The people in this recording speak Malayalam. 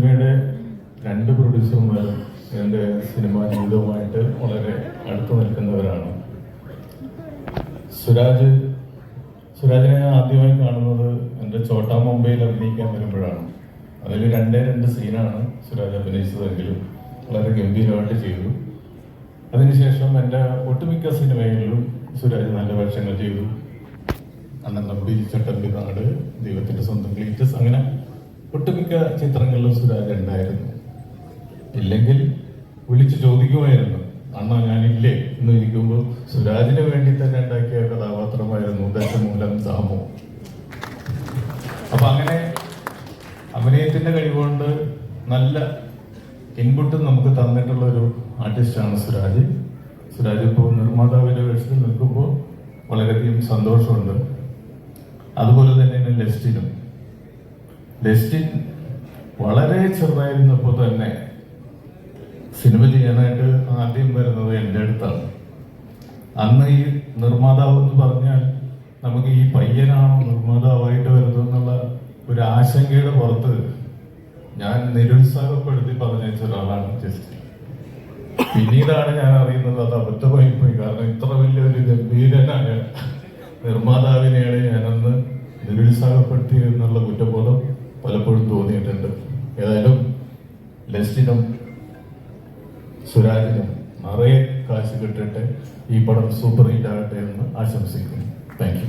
സിനിമയുടെ രണ്ട് പ്രൊഡ്യൂസർമാരും എന്റെ സിനിമാ ജീവിതവുമായിട്ട് വളരെ അടുത്തു നിൽക്കുന്നവരാണ്. സുരാജ് സുരാജിനെ ഞാൻ ആദ്യമായി കാണുന്നത് എന്റെ ചോട്ടാ മുംബൈയിൽ അഭിനയിക്കാൻ വരുമ്പോഴാണ്. അതിൽ രണ്ടേ രണ്ട് സീനാണ് സുരാജ് അഭിനയിച്ചതെങ്കിലും വളരെ ഗംഭീരമായിട്ട് ചെയ്തു. അതിനുശേഷം എന്റെ ഒട്ടുമിക്ക സിനിമകളിലും സുരാജ് നല്ല വേഷങ്ങൾ ചെയ്തു. അണ്ണൻ നമ്പി ചട്ടമ്പിനാട് നാട് ദൈവത്തിന്റെ സ്വന്തം ക്ലീറ്റസ് അങ്ങനെ ഒട്ടുമിക്ക ചിത്രങ്ങളിലും സുരാജ് ഉണ്ടായിരുന്നു. ഇല്ലെങ്കിൽ വിളിച്ചു ചോദിക്കുമായിരുന്നു. അണ്ണ ഞാനില്ലേ? എന്ന് ഇരിക്കുമ്പോൾ സുരാജിന് വേണ്ടി തന്നെ ഉണ്ടാക്കിയ കഥാപാത്രമായിരുന്നു ദശമൂലം സാമു അപ്പൊ അങ്ങനെ അഭിനയത്തിന്റെ കഴിവുകൊണ്ട് നല്ല ഇൻപുട്ട് നമുക്ക് തന്നിട്ടുള്ള ഒരു ആർട്ടിസ്റ്റാണ് സുരാജ്. സുരാജ് ഇപ്പോൾ നിർമ്മാതാവിന്റെ വേഷത്തിൽ നിൽക്കുമ്പോൾ വളരെയധികം സന്തോഷമുണ്ട്. അതുപോലെ തന്നെ ലെസ്റ്റിനും. ലെസ്റ്റിൻ വളരെ ചെറുതായിരുന്നപ്പോൾ തന്നെ സിനിമ ചെയ്യാനായിട്ട് ആദ്യം വരുന്നത് എന്റെ അടുത്താണ്. അന്ന് ഈ നിർമ്മാതാവ് എന്ന് പറഞ്ഞാൽ നമുക്ക് ഈ പയ്യനാണോ നിർമ്മാതാവായിട്ട് വരുന്നതെന്നുള്ള ഒരു ആശങ്കയുടെ പുറത്ത് ഞാൻ നിരുത്സാഹപ്പെടുത്തി പറഞ്ഞയച്ച ഒരാളാണ് ജസ്റ്റിൻ പിന്നീടാണ് ഞാൻ അറിയുന്നത് അത് അബദ്ധമായി പോയി. കാരണം ഇത്ര വലിയൊരു ഗംഭീരനായ നിർമ്മാതാവിനെയാണ് ഞാനന്ന് നിരുത്സാഹപ്പെടുത്തി എന്നുള്ള കുറ്റബോധം പലപ്പോഴും തോന്നിയിട്ടുണ്ട്. ഏതായാലും ലെസ്റ്റിനും സുരാജിനും നിറയെ കാശ് കിട്ടിട്ട് ഈ പടം സൂപ്പർ ഹിറ്റ് ആകട്ടെ എന്ന് ആശംസിക്കുന്നു. Thank you